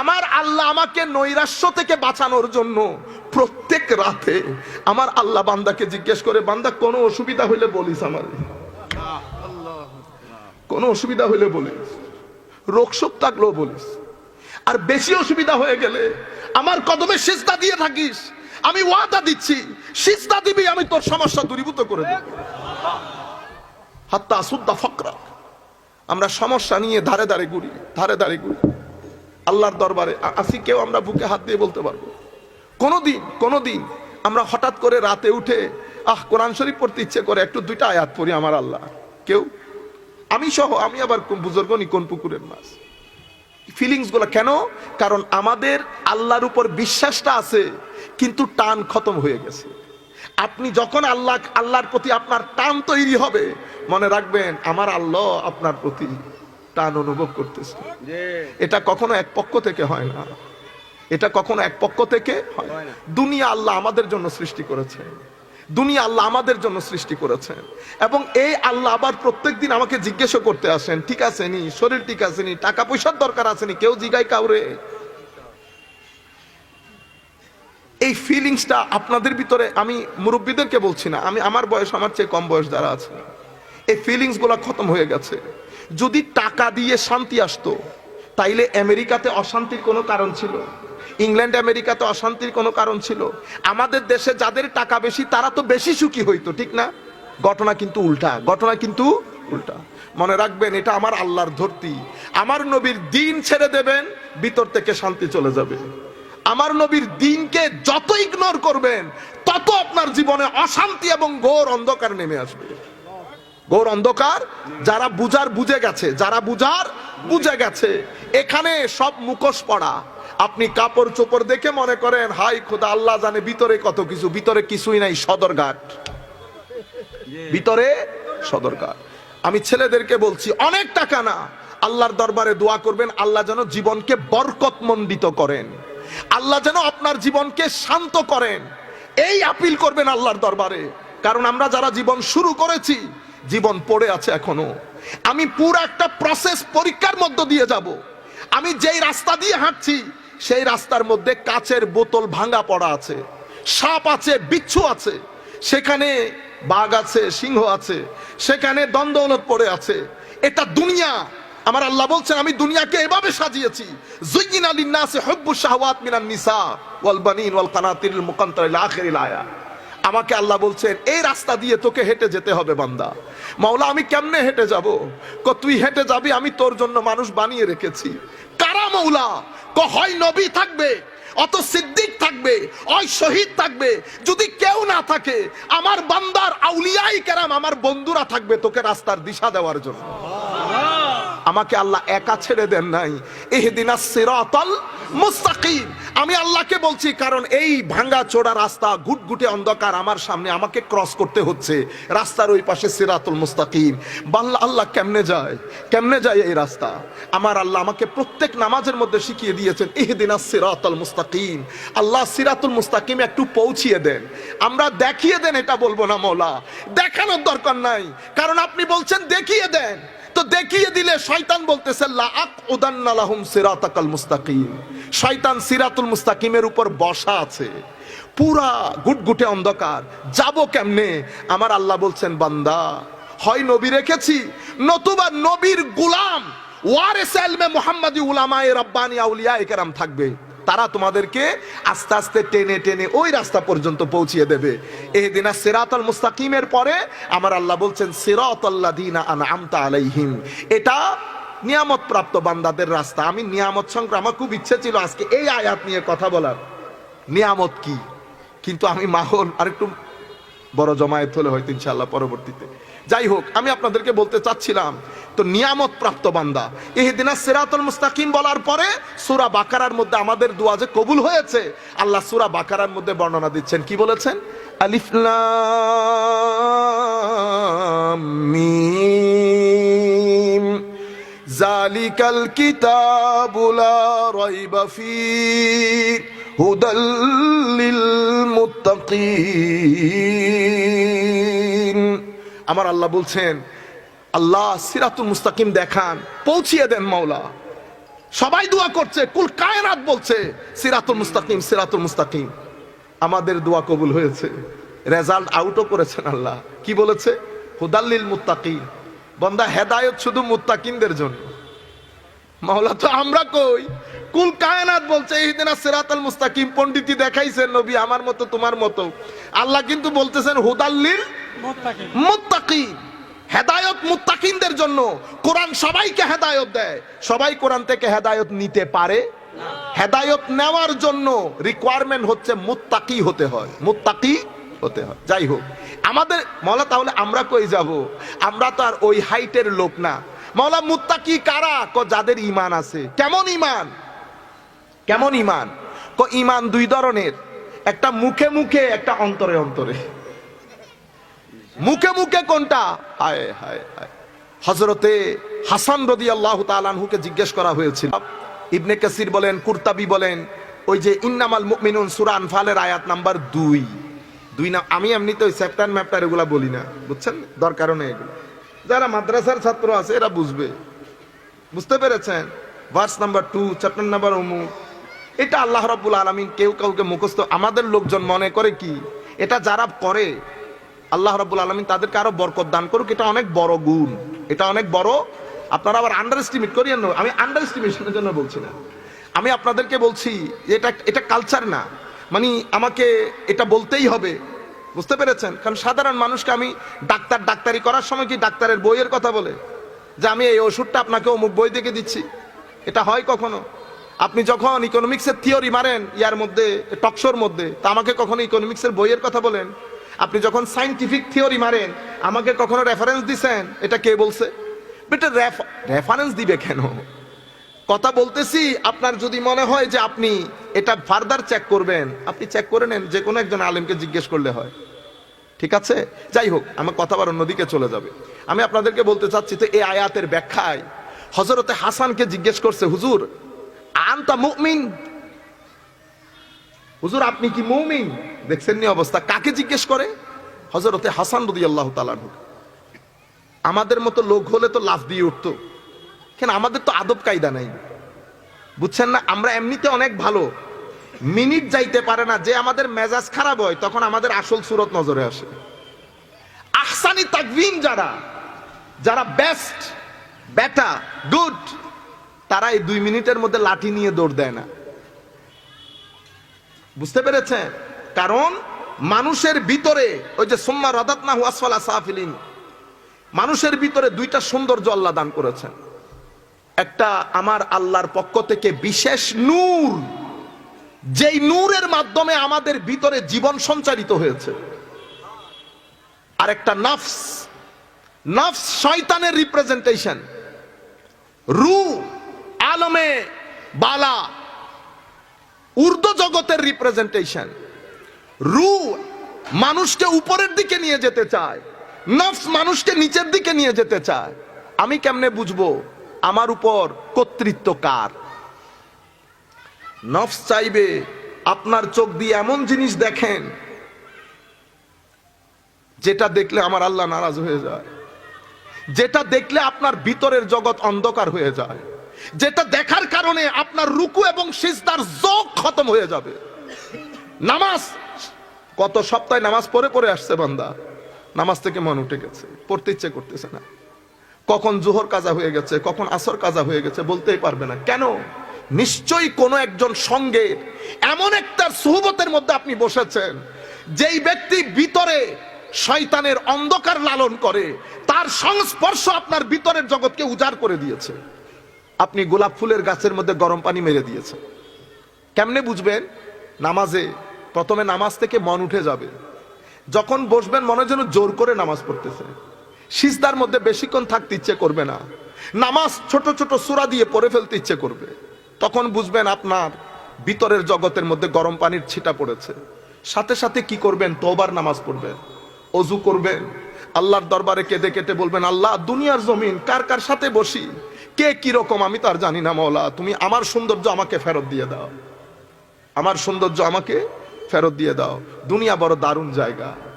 আমার আল্লাহ আমাকে নৈরাশ্য থেকে বাঁচানোর জন্য প্রত্যেক রাতে আমার আল্লাহ বান্দাকে জিজ্ঞেস করে, বান্দা, কোনো অসুবিধা হইলে বলিস আমার। কোনো অসুবিধা হইলে বলিস। রোগ শোক থাকলেও বলিস। আর বেশি অসুবিধা হয়ে গেলে আমার কদমে সিজদা দিয়ে থাকিস। আমি ওয়াদা দিচ্ছি, সিজদা দিবি, আমি তোর সমস্যা দূরীভূত করে দেব। হাত্তা সুদ্দা ফকরা আমরা সমস্যা নিয়ে ধারে ধারে ঘুরি, ধারে ধারে ঘুরি। আল্লাহর দরবারে। আসি, কেউ আমরা বুকে হাত দিয়ে বলতে পারব। কোনোদিন কোনোদিন আমরা হঠাৎ করে রাতে উঠে, আহ, কোরআন শরীফ পড়তে ইচ্ছে করে একটু দুইটা আয়াত পড়ি আমার আল্লাহ। কেউ? আমি সহ, আমি আবার কোন বুজুর্গ কোন পুকুরের মাছ। ফিলিংসগুলো কেন? কারণ আমাদের আল্লাহর উপর বিশ্বাসটা আছে, কিন্তু টান খতম হয়ে গেছে। আপনি যখন আল্লাহ, আল্লাহর প্রতি আপনার টান তৈরি হবে, মনে রাখবেন, আমার আল্লাহ আপনার প্রতি টান অনুভব করতেছে। এটা কখনো এক পক্ষ থেকে হয় না। এটা কখনো এক পক্ষ থেকে হয় দুনিয়া আল্লাহ আমাদের জন্য সৃষ্টি করেছে। দুনিয়া আল্লাহ আমাদের জন্য সৃষ্টি করেছেন এবং এই আল্লাহ আবার প্রত্যেক দিন আমাকে জিজ্ঞেস করতে আসেন ঠিক আছে নি? শরীর ঠিক আছে নি? টাকা পয়সার দরকার আছে নি? কেউ জিগায় কাউরে? এই ফিলিংসটা আপনাদের ভিতরে আমি মুরব্বীদেরকে বলছি না আমি আমার বয়স আমার চেয়ে কম বয়স যারা আছে এই ফিলিংসগুলা খতম হয়ে গেছে। যদি টাকা দিয়ে শান্তি আসতো, তাইলে আমেরিকাতে অশান্তির কোনো কারণ ছিল। ইংল্যান্ড আমেরিকাতে অশান্তির কোনো কারণ ছিল। আমাদের দেশে যাদের টাকা বেশি, তারা তো বেশি সুখী হইতো, ঠিক না? ঘটনা কিন্তু উল্টা, ঘটনা কিন্তু উল্টা। মনে রাখবেন, এটা আমার আল্লাহর ধরতি। আমার নবীর দিন ছেড়ে দেবেন, ভিতর থেকে শান্তি চলে যাবে। আমার নবীর দিনকে যত ইগনোর করবেন, তত আপনার জীবনে অশান্তি এবং ঘোর অন্ধকার নেমে আসবে। ঘোর অন্ধকার, যারা বুঝার বুঝে গেছে, যারা বুঝার বুঝে গেছে। এখানে সব মুখোশ পড়া। আপনি কাপড় চোপড় দেখে মনে করেন, হাই খোদা, আল্লাহ জানে ভিতরে কত কিছু, ভিতরে কিছুই নাই, সদরঘাট। ভিতরে সদরঘাট। আমি ছেলেদেরকে বলছি, অনেক টাকা না। আল্লাহর দরবারে দোয়া করবেন, আল্লাহ যেন জীবনকে বরকত বরকতমণ্ডিত করেন। আল্লাহ যেন আপনার জীবনকে শান্ত করেন। এই আপিল করবেন আল্লাহর দরবারে। কারণ আমরা যারা জীবন শুরু করেছি জীবন পড়ে আছে এখনও। আমি পুরো একটা প্রসেস পরীক্ষার মধ্য দিয়ে যাব। আমি যেই রাস্তা দিয়ে হাঁটছি, সেই রাস্তার মধ্যে কাচের বোতল ভাঙা পড়া আছে, সাপ আছে, বিচ্ছু আছে, সেখানে বাঘ আছে, সিংহ আছে, সেখানে দ্বন্দ্বলত পড়ে আছে। এটা দুনিয়া। আমার আল্লাহ বলছেন, আমি দুনিয়াকে এভাবে সাজিয়েছি। জুইয়িন লিন-নাসি হুব্বু শাহওয়াত মিনান নিসা ওয়াল বানিন ওয়াল কানাতিরিল মুকান্তার আখিরিল আয়া। আমাকে আল্লাহ বলছেন, এই রাস্তা দিয়ে তোকে হেঁটে যেতে হবে বান্দা। মাওলা, আমি কেমনে হেঁটে যাব? ক, তুই হেঁটে যাবি, আমি তোর জন্য মানুষ বানিয়ে রেখেছি। কারা মৌলা ক, হয় নবী থাকবে, অত সিদ্দিক থাকবে ওই শহীদ থাকবে। যদি কেউ না থাকে, আমার বান্দার আউলিয়াই কেরাম, আমার বন্ধুরা থাকবে তোকে রাস্তার দিশা দেওয়ার জন্য। আমাকে আল্লাহ একা ছেড়ে দেন নাই। এহদিনা সিরাতাল মুস্তাকিম। আমি আল্লাহকে বলছি, কারণ এই ভাঙ্গা চোড়া রাস্তা, ঘুটঘুটে অন্ধকার আমার সামনে আমাকে ক্রস করতে হচ্ছে। রাস্তার ওই পাশে সিরাতুল মুস্তাকিম। বাল্লা, আল্লাহ কেমনে যায়? কেমনে যায় এই রাস্তা? আমার আল্লাহ আমাকে প্রত্যেক নামাজের মধ্যে শিখিয়ে দিয়েছেন এহদিনা সিরাতাল মুস্তাকিম। আল্লাহ সিরাতুল মুস্তাকিম একটু পৌঁছিয়ে দেন। আমরা দেখিয়ে দেন, এটা বলব না মৌলা। দেখানোর দরকার নাই। কারণ আপনি বলছেন, দেখিয়ে দেন। তো দেখিয়ে দিলে শয়তান বলতেছে লাআক উদান্না লাহুম সিরাতাকাল মুস্তাকিম। শয়তান সিরাতুল মুস্তাকিমের উপর বসা আছে। পুরা গুটগুটে অন্ধকার। যাব কেমনে? আমার আল্লাহ বলছেন, বান্দা, হয় নবী রেখেছি, নতুবা নবীর গুলাম, ওয়ারেস এলমে মুহাম্মাদি উলামায়ে রাব্বানি আউলিয়া একরাম থাকবে। তারা তোমাদেরকে আস্তে আস্তে টেনে টেনে ওই রাস্তা পর্যন্ত পৌঁছিয়ে দেবে। এই দিনা সেরাতল মুস্তাকিমের পরে আমার আল্লাহ বলছেন সেরাতল্লাদিন আন আমতা আলাইহিম। এটা নিয়ামত প্রাপ্ত বান্দাদের রাস্তা। আমি নিয়ামত সংগ্রহ আমার খুব ইচ্ছে ছিল আজকে এই আয়াত নিয়ে কথা বলার। নিয়ামত কি? কিন্তু আমি মাহল আরেকটু বড় জমায়েত হলে হয়তো ইনশাল্লাহ পরবর্তীতে। যাই হোক, আমি আপনাদেরকে বলতে চাচ্ছিলাম, তো নিয়ামত প্রাপ্ত বান্দা, এহদিনা সিরাতুল মুস্তাকিম বলার পরে সুরা বাকারার মধ্যে আমাদের দোয়া যে কবুল হয়েছে, আল্লাহ সুরা বাকারার মধ্যে বর্ণনা দিচ্ছেন, কি বলেছেন? আলিফ মিম। জালিকাল কিতাবু লা রাইবা ফীহ। লিল মুত্তাকিন আমার আল্লাহ বলছেন, আল্লাহ সিরাতুল মুস্তাকিম দেখান, পৌঁছিয়ে দেন মাওলা। সবাই দোয়া করছে, কুল কায়নাত বলছে, সিরাতুল মুস্তাকিম সিরাতুল মুস্তাকিম। আমাদের দোয়া কবুল হয়েছে। রেজাল্ট আউটও করেছেন আল্লাহ। কি বলেছে? হুদাল্লিল মুত্তাকি বন্দা হেদায়ত শুধু মুত্তাকিনদের জন্য। মাওলা তো আমরা কই? কুল কায়নাত বলছে এই দিন সিরাতাল মুস্তাকিম পণ্ডিতি দেখাইছেন নবী আমার মতো তোমার মতো আল্লাহ কিন্তু বলতেছেন হুদাল্লিল মুত্তাকি হেদায়ত মুত্তাকিনদের জন্য। কোরআন সবাইকে হেদায়ত দেয়। সবাই কোরআন থেকে হেদায়ত নিতে পারে। হেদায়ত নেওয়ার জন্য রিকোয়ারমেন্ট হচ্ছে মুত্তাকি হতে হয়। মুত্তাকি হতে হয়। যাই হোক আমাদের মলা তাহলে আমরা কই যাব? আমরা তো আর ওই হাইটের লোক না। মৌলা মুত্তাকি কারা? ক যাদের ইমান আছে। কেমন ইমান কেমন ইমান? ক, ইমান দুই ধরনের। একটা মুখে মুখে, একটা অন্তরে অন্তরে। মুখে মুখে কোনটা? হায় হায় হায়। হজরতে হাসান রদি আল্লাহ তালানহুকে জিজ্ঞেস করা হয়েছিল। ইবনে কাসির বলেন, কুর্তাবি বলেন, ওই যে ইন্নামাল মুমিনুন সূরা আনফালের আয়াত নাম্বার দুই। দুই না, আমি এমনিতে ওই চ্যাপ্টার ম্যাপটার এগুলা বলি না, বুঝছেন? দরকারও নেই এগুলো। যারা মাদ্রাসার ছাত্র আছে, এরা বুঝবে। বুঝতে পেরেছেন? Verse number two, chapter number অমুক। এটা আল্লাহ রাব্বুল আলামিন কেউ কাউকে মুখস্থ আমাদের লোকজন মনে করে কি? এটা যারা করে, আল্লাহ রাব্বুল আলামিন তাদেরকে আরও বরকত দান করুক, এটা অনেক বড় গুণ। এটা অনেক বড়, আপনারা আবার আন্ডার এস্টিমেট করিয়েন আমি আন্ডার এস্টিমেশনের জন্য বলছি না। আমি আপনাদেরকে বলছি, এটা এটা কালচার না। মানে আমাকে এটা বলতেই হবে, বুঝতে পেরেছেন? কারণ সাধারণ মানুষকে আমি ডাক্তার, ডাক্তারি করার সময় কি ডাক্তারের বইয়ের কথা বলে? যে আমি এই ওষুধটা আপনাকে অমুক বই থেকে দিচ্ছি। এটা হয় কখনো? আপনি যখন ইকোনমিক্সের থিওরি মারেন, ইয়ার মধ্যে টকশোর মধ্যে, তা আমাকে কখনো ইকোনমিক্সের বইয়ের কথা বলেন? আপনি যখন সাইন্টিফিক থিওরি মারেন, আমাকে কখনো রেফারেন্স দিছেন? এটা কে বলছে? বেটা রেফারেন্স দিবে কেন? কথা বলতেছি, আপনার যদি মনে হয় যে আপনি এটা ফার্দার চেক করবেন, আপনি চেক করে নেন, যে কোনো একজন আলেমকে জিজ্ঞেস করলে হয়। ঠিক আছে? যাই হোক, আমার কথা আবার অন্যদিকে চলে যাবে। আমি আপনাদেরকে বলতে চাচ্ছি তো, এই আয়াতের ব্যাখ্যায় হজরতে হাসানকে জিজ্ঞেস করছে, হুজুর আনতা মুমিন। হুজুর, আপনি কি মুমিন? দেখছেন অবস্থা। কাকে জিজ্ঞেস করে? হজরতে হাসান রদি আল্লাহ তালানহু আমাদের মতো লোক হলে তো লাফ দিয়ে উঠতো। কেন, আমাদের তো আদব কায়দা নাই। বুঝছেন না, আমরা এমনিতে অনেক ভালো। মিনিট যাইতে পারে না, যে আমাদের মেজাজ খারাপ হয়, তখন আমাদের আসল সুরত নজরে আসে। আহসানি তাকভিম যারা যারা বেস্ট বেটা গুড তারা এই দুই মিনিটের মধ্যে লাঠি নিয়ে দৌড় দেয় না। বুঝতে পেরেছেন? কারণ মানুষের ভিতরে ওই যে সোম্মা রদাত না হুয়াসফালা সাহাফিলিন মানুষের ভিতরে দুইটা সৌন্দর্য আল্লাহ দান করেছেন। একটা আমার আল্লাহর পক্ষ থেকে বিশেষ নূর, যেই নূরের মাধ্যমে আমাদের ভিতরে জীবন সঞ্চারিত হয়েছে। আর একটা নফস নফস শয়তানের রিপ্রেজেন্টেশন রু আলমে বালা উর্দু জগতের রিপ্রেজেন্টেশন রু মানুষকে উপরের দিকে নিয়ে যেতে চায়, নফস মানুষকে নিচের দিকে নিয়ে যেতে চায়। আমি কেমনে বুঝব আমার উপর কর্তৃত্ব কার? নফস চাইবে আপনার চোখ দিয়ে এমন জিনিস দেখেন, যেটা দেখলে আমার আল্লাহ নারাজ হয়ে যায়, যেটা দেখলে আপনার ভিতরের জগৎ অন্ধকার হয়ে যায়। যেটা দেখার কারণে আপনার রুকু এবং সিজদার যোগ খতম হয়ে যাবে। নামাজ কত সপ্তাহে নামাজ পড়ে পড়ে আসছে বান্দা। নামাজ থেকে মন উঠে গেছে, পড়তে ইচ্ছে করতেছে না। কখন জোহর কাজা হয়ে গেছে, কখন আসর কাজা হয়ে গেছে বলতেই পারবে না। কেন? নিশ্চয়ই কোনো একজন সঙ্গে এমন একটা সুহবতের মধ্যে আপনি বসেছেন, যেই ব্যক্তি ভিতরে শয়তানের অন্ধকার লালন করে, তার সংস্পর্শ আপনার ভিতরের জগৎকে উজাড় করে দিয়েছে। আপনি গোলাপ ফুলের গাছের মধ্যে গরম পানি মেরে দিয়েছে কেমনে বুঝবেন? নামাজে প্রথমে নামাজ থেকে মন উঠে যাবে। যখন বসবেন, মনে যেন জোর করে নামাজ পড়তেছে। সিজদার মধ্যে বেশিক্ষণ থাকতে ইচ্ছে করবে না। নামাজ ছোট ছোট সুরা দিয়ে পড়ে ফেলতে ইচ্ছে করবে। তখন বুঝবেন আপনার ভিতরের জগতের মধ্যে গরম পানির ছিটা পড়েছে। সাথে সাথে কি করবেন? তোবার নামাজ পড়বেন। অজু করবেন। আল্লাহর দরবারে কেঁদে কেটে বলবেন, আল্লাহ, দুনিয়ার জমিন কার কার সাথে বসি? কে কীরকম আমি তার জানি না মৌলা তুমি আমার সৌন্দর্য আমাকে ফেরত দিয়ে দাও। আমার সৌন্দর্য আমাকে ফেরত দিয়ে দাও। দুনিয়া বড় দারুণ জায়গা।